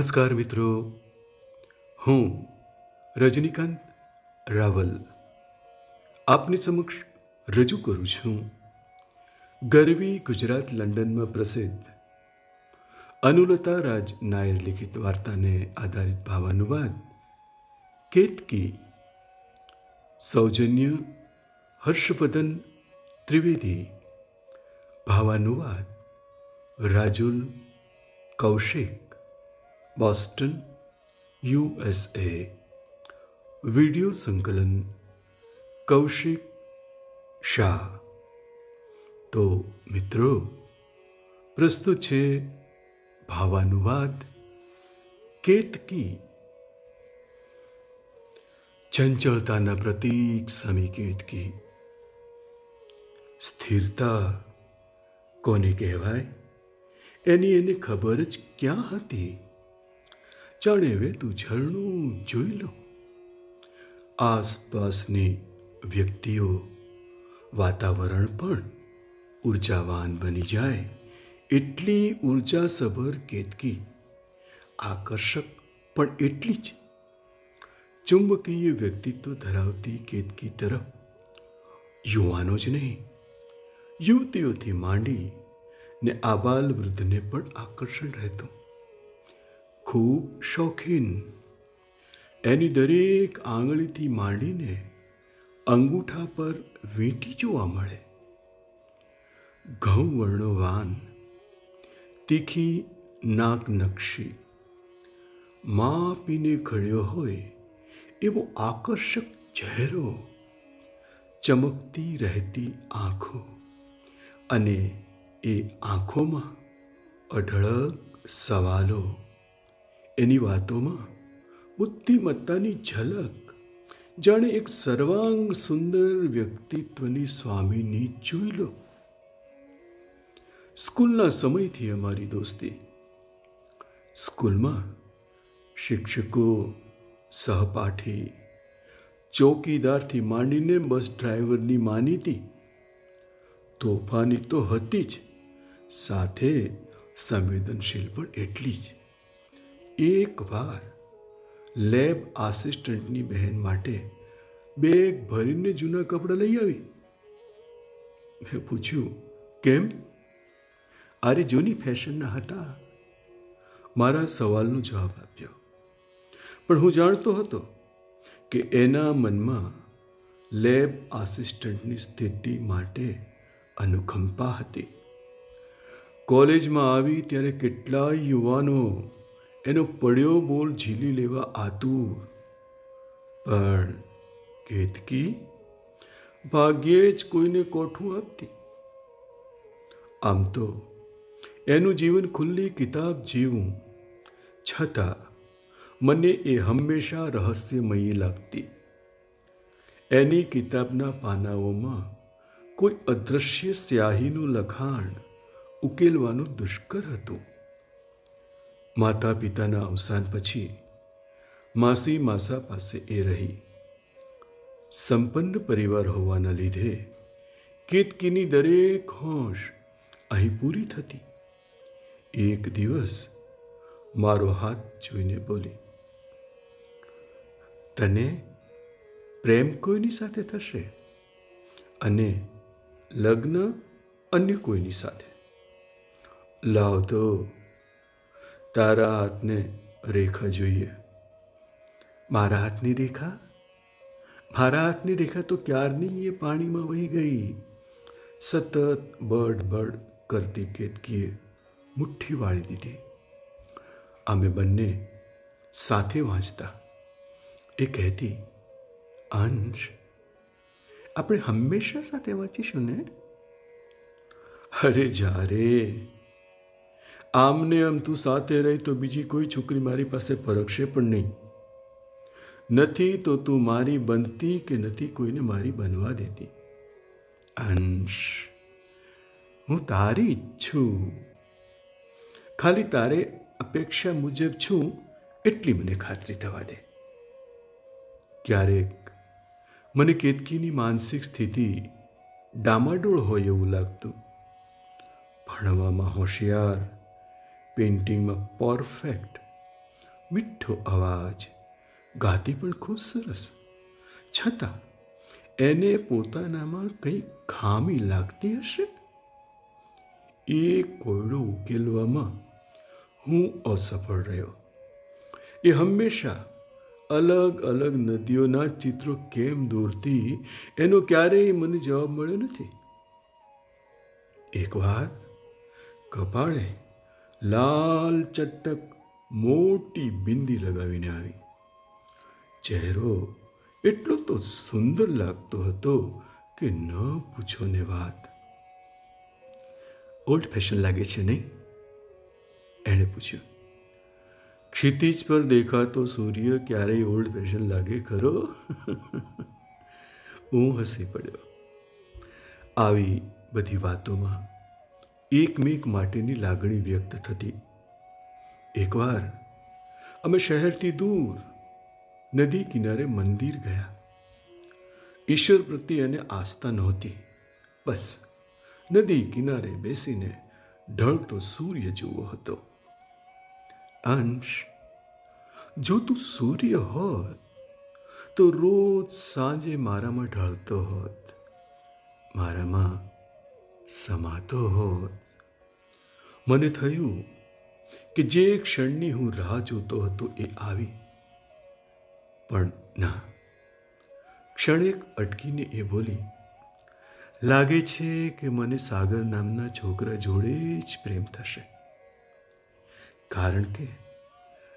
નમસ્કાર મિત્રો. હું રજનીકાંત રાવલ. આપની સમક્ષ રજૂ કરું છું. ગરવી ગુજરાત લંડનમાં પ્રસિદ્ધ અનુલતા રાજ નાયર લિખિત વાર્તાને આધારિત ભાવાનુવાદ, કેતકી, સૌજન્ય, હર્ષવર્ધન ત્રિવેદી, ભાવાનુવાદ, Rajul Kaushik Boston USA video સંકલન, કૌશિક શાહ. તો મિત્રો, પ્રસ્તુત છે ભાવાનુવાદ કેતકી ચંચળતાના પ્રતીક સમી કેતકી સ્થિરતા કોને કહેવાય? એની એને ખબર જ ક્યાં હતી? જાણે વહેતું ઝરણું જોઈ લો આસપાસની વ્યક્તિઓ વાતાવરણ પણ ઉર્જાવાન બની જાય એટલી ઉર્જાસભર કેતકી, આકર્ષક પણ એટલી જ. ચુંબકીય વ્યક્તિત્વ ધરાવતી કેતકી તરફ યુવાનો જ નહીં, યુવતીઓથી માંડી ને આબાલ વૃદ્ધને પણ આકર્ષણ રહેતું. ખૂબ શોખીન. એની દરેક આંગળીથી માંડીને અંગૂઠા પર વીંટી જોવા મળે. ઘઉં વર્ણવાન તીખી નાક નકશી. માપીને ખડ્યો હોય એવો આકર્ષક ચહેરો ચમકતી રહેતી આંખો અને એ આંખોમાં અઢળક સવાલો એની વાતોમાં બુદ્ધિમત્તાની ઝલક. જાણે એક સર્વાંગ સુંદર વ્યક્તિત્વની સ્વામીની જોઈ લો સ્કૂલના સમયથી અમારી દોસ્તી. સ્કૂલમાં શિક્ષકો, સહપાઠી, ચોકીદારથી માંડીને બસ ડ્રાઈવરની માનીતી. તોફાની તો હતી જ, સાથે સંવેદનશીલ પણ એટલી જ. એકવાર લેબ આસિસ્ટન્ટની બહેન માટે બેગ ભરીને જૂના કપડાં લઈ આવી. મેં પૂછ્યું, કેમ? આરે જૂની ફેશનના હતા. મારા સવાલનો જવાબ આપ્યો. પણ હું જાણતો હતો કે એના મનમાં લેબ આસિસ્ટન્ટની સ્થિતિ માટે અનુકંપા હતી. કોલેજમાં આવી ત્યારે કેટલાય યુવાનો એનો પડ્યો બોલ ઝીલી લેવા આતુર. પણ કેતકી ભાગ્યે જ કોઈને કોઠું આપતી. આમ તો એનું જીવન ખુલ્લી કિતાબ જીવું, છતાં મને એ હંમેશા રહસ્યમયી લાગતી. એની કિતાબના પાનાઓમાં કોઈ અદૃશ્ય સ્યાહીનું લખાણ ઉકેલવાનું દુષ્કર હતું. માતા પિતાના અવસાન પછી માસી માસા પાસે એ રહી. સંપન્ન પરિવાર હોવાના લીધે કેતકીની દરેક હોશ અહીં પૂરી થતી. એક દિવસ મારો હાથ જોઈને બોલી, તને પ્રેમ કોઈની સાથે થશે? અને લગ્ન અન્ય કોઈની સાથે? લાવ તો તારા હાથને રેખા જોઈએ. મારા હાથની રેખા? મારા હાથની રેખા તો ક્યારની? એ પાણીમાં વહી ગઈ. સતત બડ બડ કરતી કેતકીએ મુઠ્ઠી વાળી દીધી. અમે બંને સાથે વાંચતા. એ કહેતી, અંશ, આપણે હંમેશા સાથે વાંચીશું ને? અરે જારે આમને આમ તું સાથે રહી તો બીજી કોઈ છોકરી મારી પાસે પરખશે પણ નહીં. નથી તો તું મારી બનતી કે નથી કોઈને મારી બનવા દેતી. અંશ, હું તારી છું ખાલી તારે અપેક્ષા મુજબ છું, એટલી મને ખાતરી થવા દે. ક્યારેક મને કેતકીની માનસિક સ્થિતિ ડામાડોળ હોય એવું લાગતું. ભણવામાં હોશિયાર પેઇન્ટિંગમાં પરફેક્ટ મીઠો અવાજ. ગાતી પણ ખૂબ સરસ. છતાં, એને પોતાનામાં કંઈ ખામી લાગતી હશે? એ કોયડો ઉકેલવામાં હું અસફળ રહ્યો. એ હંમેશા અલગ અલગ નદીઓના ચિત્રો કેમ દોરતી, એનો ક્યારેય મને જવાબ મળ્યો નથી. એકવાર કપાળે લાલ ચટક મોટી બિંદી લગાવીને આવી. ચહેરો એટલો તો સુંદર લાગતો હતો કે ન પૂછો ને વાત. ઓલ્ડ ફેશન લાગે છે નહીં? એણે પૂછ્યું. ક્ષિતિજ પર દેખાતો સૂર્ય ક્યારેય ઓલ્ડ ફેશન લાગે ખરો? હું હસી પડ્યો. આવી બધી વાતોમાં એકમેક માટેની લાગણી વ્યક્ત થતી. એકવાર અમે શહેરથી દૂર નદી કિનારે મંદિર ગયા. ઈશ્વર પ્રત્યે એને આસ્થા નહોતી. બસ નદી કિનારે બેસીને ઢળતો સૂર્ય જેવો હતો. અંશ, જો તું સૂર્ય હોત, તો રોજ સાંજે મારામાં ઢળતો હોત. મારામાં સમાતો હોત. મને થયું કે જે ક્ષણની હું રાહ જોતો હતો એ આવી. પણ ના ક્ષણેક અટકીને એ બોલી, લાગે છે કે મને સાગર નામના છોકરા જોડે જ પ્રેમ થશે. કારણ કે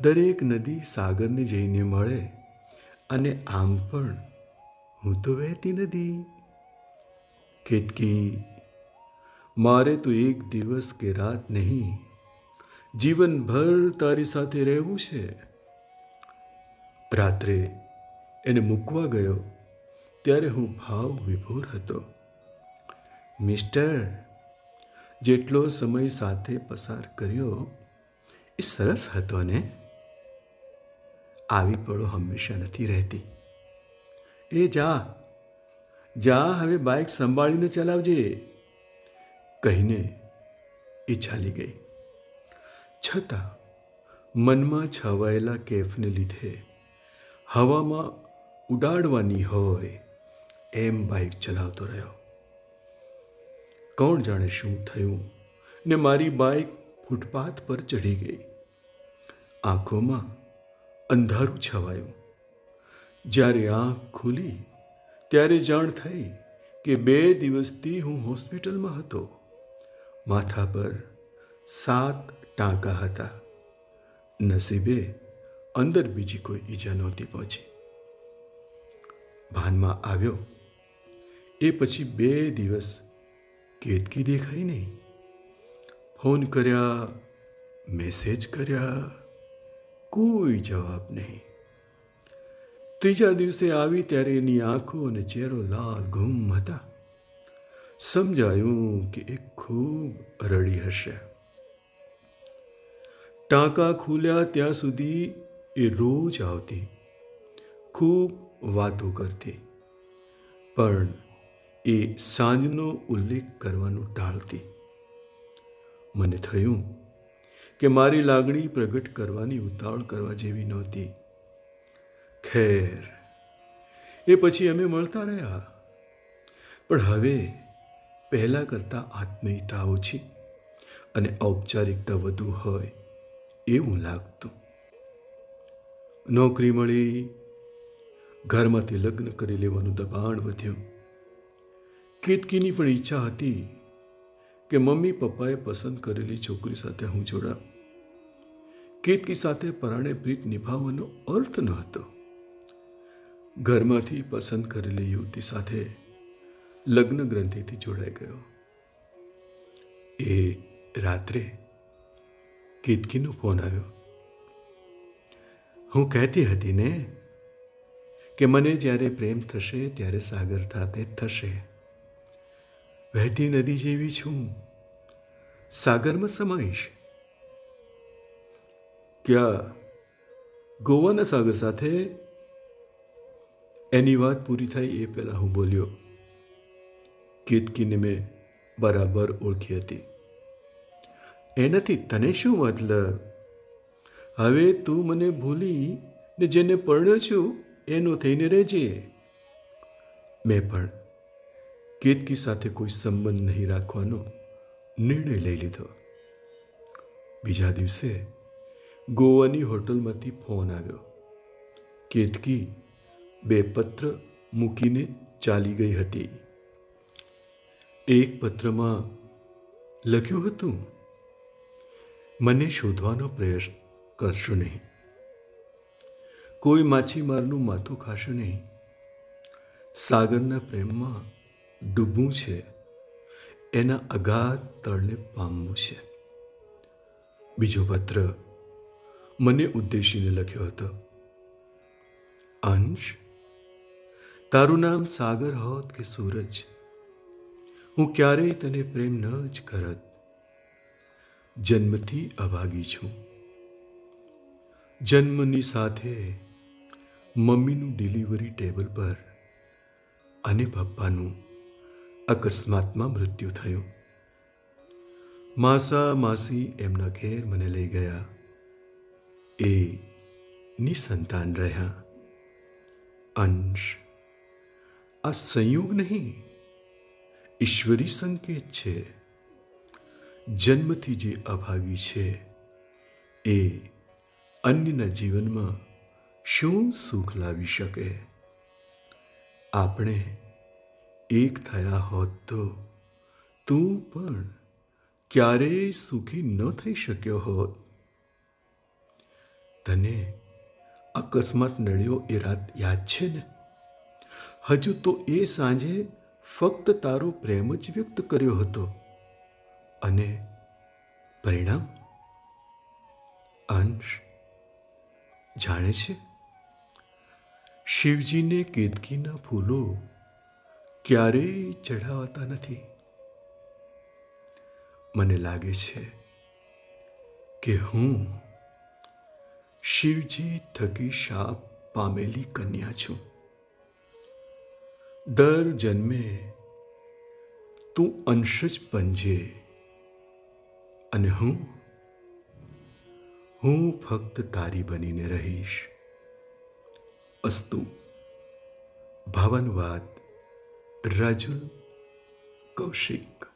દરેક નદી સાગરને જઈને મળે અને આમ પણ હું તો વહેતી નદી. કેતકી મારે તો એક દિવસ કે રાત નહીં. જીવનભર તારી સાથે રહેવું છે. રાત્રે એને મૂકવા ગયો, ત્યારે હું ભાવ વિભોર હતો. મિસ્ટર, જેટલો સમય સાથે પસાર કર્યો, એ સરસ હતો ને? આવી પળો હંમેશા નથી રહેતી. એ જા જા, હવે બાઇક સંભાળીને ચલાવજે. કહીને એ ચાલી ગઈ. છતાં મનમાં છવાયેલા કેફને લીધે હવામાં ઉડાડવાની હોય એમ બાઇક ચલાવતો રહ્યો. કોણ જાણે શું થયું ને મારી બાઇક ફૂટપાથ પર ચડી ગઈ. આંખોમાં અંધારું છવાયું. જ્યારે આંખ ખુલી ત્યારે જાણ થઈ કે બે દિવસથી હું હોસ્પિટલમાં હતો. માથા પર સાત ટાંકા હતા. નસીબે અંદર બીજી કોઈ ઈજા નહોતી પહોંચી. ભાનમાં આવ્યો. એ પછી બે દિવસ કેતકી દેખાઈ નહીં. ફોન કર્યા, મેસેજ કર્યા, કોઈ જવાબ નહીં. ત્રીજા દિવસે આવી ત્યારે એની આંખો અને ચહેરો લાલ ગુમ હતા. સમજાયું કે એ ખૂબ રડી હશે. ટાંકા ખુલ્યા ત્યાં સુધી એ રોજ આવતી, ખૂબ વાતો કરતી, પણ એ સાંજનો ઉલ્લેખ કરવાનું ટાળતી. મને થયું કે મારી લાગણી પ્રગટ કરવાની ઉતાવળ કરવા જેવી નહોતી. ખેર, એ પછી અમે મળતા રહ્યા. પણ હવે પહેલાં કરતાં આત્મીયતા ઓછી અને ઔપચારિકતા વધુ હોય એવું લાગતું. નોકરી મળી, ઘરમાંથી લગ્ન કરી લેવાનું દબાણ વધ્યું. કેતકીની પણ ઈચ્છા હતી કે મમ્મી પપ્પાએ પસંદ કરેલી છોકરી સાથે હું જોડાઉં કેતકી સાથે પરાણે પ્રીત નિભાવવાનો અર્થ ન હતો. ઘરમાંથી પસંદ કરેલી યુવતી સાથે લગ્ન ગ્રંથિથી જોડાઈ ગયો. એ રાત્રે કેતકીનો ફોન આવ્યો. હું કહેતી હતી ને કે મને જ્યારે પ્રેમ થશે ત્યારે સાગર સાથે થશે. વહેતી નદી જેવી છું. સાગરમાં સમાઈશ. ક્યાં? ગોવાના સાગર સાથે? એની વાત પૂરી થાય એ પહેલાં હું બોલ્યો. કેતકીને મેં બરાબર ઓળખી હતી. એનાથી તને શું મતલબ? હવે તું મને ભૂલી ને જેને પરણ્યો છું, એનો થઈને રહેજે. મેં પણ કેતકી સાથે કોઈ સંબંધ નહીં રાખવાનો નિર્ણય લઈ લીધો. બીજા દિવસે ગોવાની હોટલમાંથી ફોન આવ્યો. કેતકી બે પત્ર મૂકીને ચાલી ગઈ હતી. એક પત્રમાં લખ્યું હતું, મને શોધવાનો પ્રયાસ કરશો નહીં. કોઈ માછીમારનું માથું ખાશો નહીં. સાગરના પ્રેમમાં ડૂબવું છે. એના અગાધ તળને પામવું છે. બીજો પત્ર મને ઉદ્દેશીને લખ્યો હતો, અંશ, તારું નામ સાગર હોત કે સૂરજ? હું ક્યારેય તને પ્રેમ ન જ કરત. જન્મથી અભાગી છું. જન્મની સાથે મમ્મીનું ડિલિવરી ટેબલ પર અને પપ્પાનું અકસ્માતમાં મૃત્યુ થયું. માસા માસી એમના ઘેર મને લઈ ગયા. એ નિસંતાન રહ્યા. અંશ, આ સંયોગ નહીં ઈશ્વરી સંકેત છે. જન્મથી જે અભાગી છે, એ અન્યના જીવનમાં શું સુખ લાવી શકે? આપણે એક થયા હોત તો તું પણ ક્યારેય સુખી ન થઈ શક્યો હોત. તને અકસ્માત નડ્યો એ રાત યાદ છે ને? હજુ તો એ સાંજે ફક્ત તારો પ્રેમ જ વ્યક્ત કર્યો હતો. અને પરિણામ? અંશ જાણે છે. શિવજીને કેતકીના ફૂલો ક્યારેય ચઢાવાતા નથી. મને લાગે છે કે હું શિવજી થકી શાપ પામેલી કન્યા છું. દર જન્મે તું અંશ જ બનજે અને હું હું ફક્ત તારી બનીને રહીશ. અસ્તુ, ભવનવાદ, રાજુલ કૌશિક.